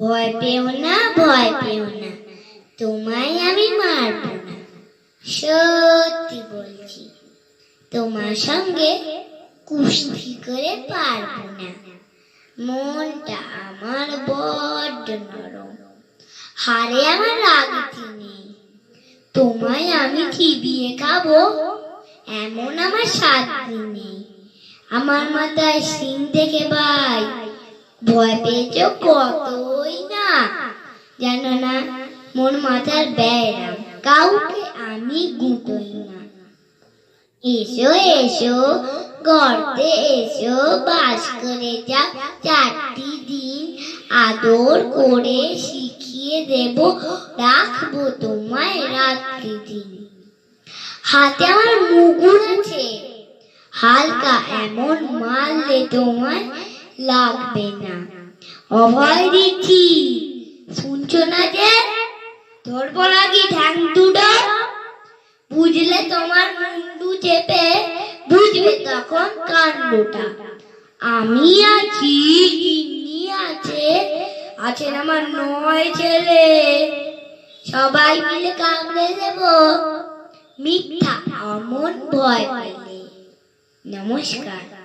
ভয় পেও না, ভয় পেও না। তোমায় আমি মারব না। সত্যি বলছি, তোমার সঙ্গে কুস্তি করে পারব না। মনটা আমার বড্ড নরম। হারে আমার রাগতি নেই। তোমায় আমি চিবিয়ে খাব, এমন আমার সাধ্য নেই। আমার মাথায় সিং দেখে ভাই, ভয় পেয়েছ কতই না জানো না মোর মাথার ব্যায়াম কাউকে আমি গুটোই না। এসো এসো, গর্তে এসো, বাস করে যা, চারটি দিন আদর করে শিখিয়ে দেব, রাখব তোমায় রাত্রি দিন। হাতে আমার মুগুর আছে, হালকা এমন মারলে তোমায় লাগবে না। অভয় দিচ্ছি নাকি ঠ্যাং বুঝলে তোমার মুন্ডু চেপে বুঝবে তখন আমি আছি আছে, আছেন আমার নয় ছেলে। সবাই মিলে কামড়ে দেব। মিথ্যা, অমন ভয় পেলে। নমস্কার।